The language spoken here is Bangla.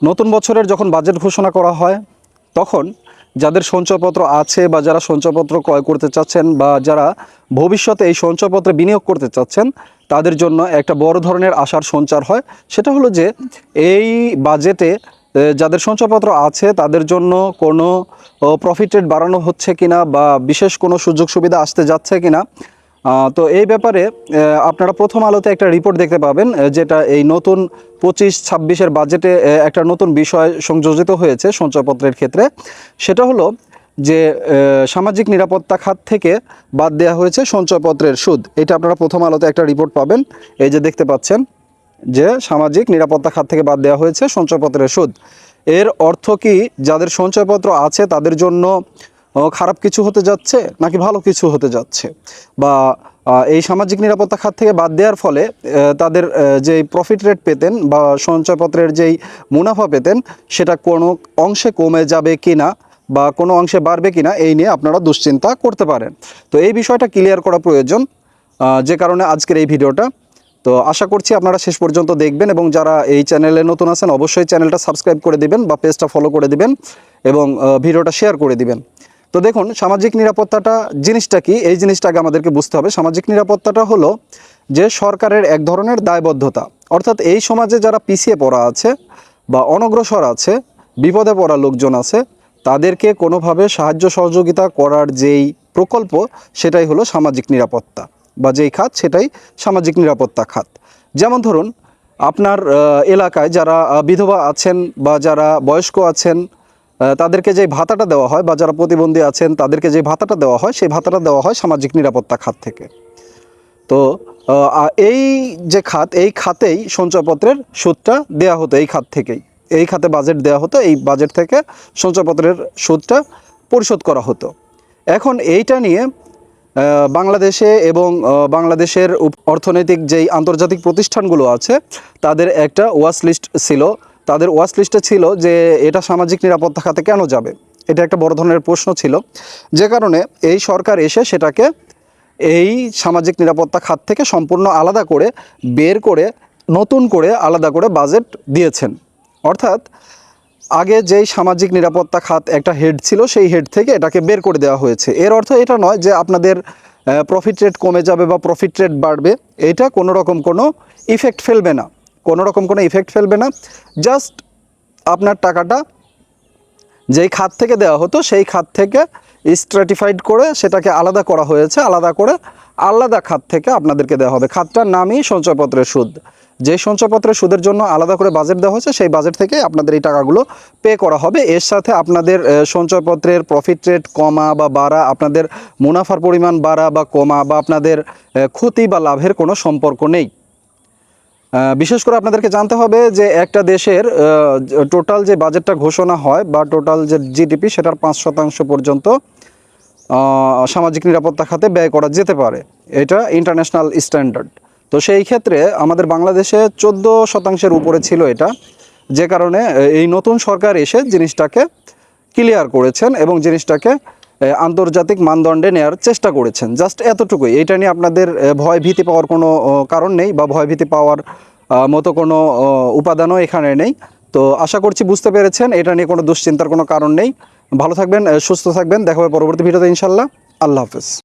নতুন বছরের যখন বাজেট ঘোষণা করা হয়, তখন যাদের সঞ্চয়পত্র আছে বা যারা সঞ্চয়পত্র ক্রয় করতে চাচ্ছেন বা যারা ভবিষ্যতে এই সঞ্চয়পত্রে বিনিয়োগ করতে চাচ্ছেন, তাদের জন্য একটা বড় ধরনের আশার সঞ্চার হয়। সেটা হলো যে, এই বাজেটে যাদের সঞ্চয়পত্র আছে, তাদের জন্য কোনো প্রফিট রেট বাড়ানো হচ্ছে কিনা বা বিশেষ কোনো সুযোগ সুবিধা আসতে যাচ্ছে কিনা তো এই ব্যাপারে আপনারা প্রথম আলোতে একটা রিপোর্ট দেখতে পাবেন যেটা এই নতুন পঁচিশ, ছাব্বিশের বাজেটে একটা নতুন বিষয় সংযোজিত হয়েছে সঞ্চয়পত্রের ক্ষেত্রে। সেটা হলো যে সামাজিক নিরাপত্তা খাত থেকে বাদ দেওয়া হয়েছে সঞ্চয়পত্রের সুদ। এটা আপনারা প্রথম আলোতে একটা রিপোর্ট পাবেন। এই যে দেখতে পাচ্ছেন যে, সামাজিক নিরাপত্তা খাত থেকে বাদ দেওয়া হয়েছে সঞ্চয়পত্রের সুদ। এর অর্থ কি? যাদের সঞ্চয়পত্র আছে তাদের জন্য খারাপ কিছু হতে যাচ্ছে নাকি ভালো কিছু হতে যাচ্ছে? বা এই সামাজিক নিরাপত্তা খাত থেকে বাদ দেওয়ার ফলে তাদের যেই প্রফিট রেট পেতেন বা সঞ্চয়পত্রের যেই মুনাফা পেতেন, সেটা কোনো অংশে কমে যাবে কি না বা কোনো অংশে বাড়বে কিনা, এই নিয়ে আপনারা দুশ্চিন্তা করতে পারেন। তো এই বিষয়টা ক্লিয়ার করা প্রয়োজন যে কারণে আজকের এই ভিডিওটা। তো আশা করছি আপনারা শেষ পর্যন্ত দেখবেন এবং যারা এই চ্যানেলে নতুন আছেন, অবশ্যই চ্যানেলটা সাবস্ক্রাইব করে দিবেন বা পেজটা ফলো করে দিবেন এবং ভিডিওটা শেয়ার করে দিবেন। তো দেখুন, সামাজিক নিরাপত্তাটা জিনিসটা কি? এই জিনিসটাকে আমাদেরকে বুঝতে হবে। সামাজিক নিরাপত্তাটা হলো যে সরকারের এক ধরনের দায়বদ্ধতা। অর্থাৎ এই সমাজে যারা পিছিয়ে পড়া আছে বা অনগ্রসর আছে, বিপদে পড়া লোকজন আছে, তাদেরকে কোনোভাবে সাহায্য সহযোগিতা করার যেই প্রকল্প, সেটাই হলো সামাজিক নিরাপত্তা। বা যেই খাত, সেটাই সামাজিক নিরাপত্তা খাত। যেমন ধরুন, আপনার এলাকায় যারা বিধবা আছেন বা যারা বয়স্ক আছেন তাদেরকে যে ভাতাটা দেওয়া হয় বা যারা প্রতিবন্ধী আছেন, তাদেরকে যে ভাতাটা দেওয়া হয়, সেই ভাতাটা দেওয়া হয় সামাজিক নিরাপত্তা খাত থেকে। তো এই যে খাত, এই খাতেই সঞ্চয়পত্রের সুদটা দেওয়া হতো এই খাত থেকেই। এই খাতে বাজেট দেওয়া হতো, এই বাজেট থেকে সঞ্চয়পত্রের সুদটা পরিশোধ করা হতো। এখন এইটা নিয়ে বাংলাদেশে এবং বাংলাদেশের অর্থনৈতিক যেই আন্তর্জাতিক প্রতিষ্ঠানগুলো আছে, তাদের একটা ওয়াচ লিস্ট ছিল তাদের ওয়াচ লিস্টে ছিল যে এটা সামাজিক নিরাপত্তা খাতে কেন যাবে? এটা একটা বড় ধরনের প্রশ্ন ছিল। যে কারণে এই সরকার এসে সেটাকে এই সামাজিক নিরাপত্তা খাত থেকে সম্পূর্ণ আলাদা করে বের করে, নতুন করে আলাদা করে বাজেট দিয়েছেন। অর্থাৎ আগে যেই সামাজিক নিরাপত্তা খাত একটা হেড ছিল, সেই হেড থেকে এটাকে বের করে দেওয়া হয়েছে। এর অর্থ এটা নয় যে আপনাদের প্রফিট রেট কমে যাবে বা প্রফিট রেট বাড়বে। এটা কোনো রকম কোনো ইফেক্ট ফেলবে না। কোনো রকম কোনো ইফেক্ট ফেলবে না। জাস্ট আপনার টাকাটা যেই খাত থেকে দেওয়া হতো, সেই খাত থেকে স্ট্র্যাটিফাইড করে সেটাকে আলাদা করা হয়েছে, আলাদা করে আলাদা খাত থেকে আপনাদেরকে দেওয়া হবে। খাতটার নামই সঞ্চয়পত্রের সুদ। যে সঞ্চয়পত্রের সুদের জন্য আলাদা করে বাজেট দেওয়া হয়েছে, সেই বাজেট থেকে আপনাদের এই টাকাগুলো পে করা হবে। এর সাথে আপনাদের সঞ্চয়পত্রের প্রফিট রেট কমা বা বাড়া, আপনাদের মুনাফার পরিমাণ বাড়া বা কমা বা আপনাদের ক্ষতি বা লাভের কোনো সম্পর্ক নেই। বিশেষ করে আপনাদেরকে জানতে হবে যে একটা দেশের টোটাল যে বাজেটটা ঘোষণা হয় বা টোটাল যে জিডিপি সেটার পাঁচ শতাংশ পর্যন্ত সামাজিক নিরাপত্তা খাতে ব্যয় করা যেতে পারে। এটা ইন্টারন্যাশনাল স্ট্যান্ডার্ড তো সেই ক্ষেত্রে আমাদের বাংলাদেশে চোদ্দ শতাংশের উপরে ছিল এটা, যে কারণে এই নতুন সরকার এসে জিনিসটাকে ক্লিয়ার করেছেন এবং জিনিসটাকে আন্তর্জাতিক মানদণ্ডে নেওয়ার চেষ্টা করেছেন। জাস্ট এতটুকুই। এটা নিয়ে আপনাদের ভয় ভীতি পাওয়ার কোনো কারণ নেই বা ভয় ভীতি পাওয়ার মতো কোনো উপাদানও এখানে নেই। তো আশা করছি বুঝতে পেরেছেন। এটা নিয়ে কোনো দুশ্চিন্তার কোনো কারণ নেই। ভালো থাকবেন সুস্থ থাকবেন। দেখা হবে পরবর্তী ভিডিওতে ইনশাল্লাহ আল্লাহ হাফেজ।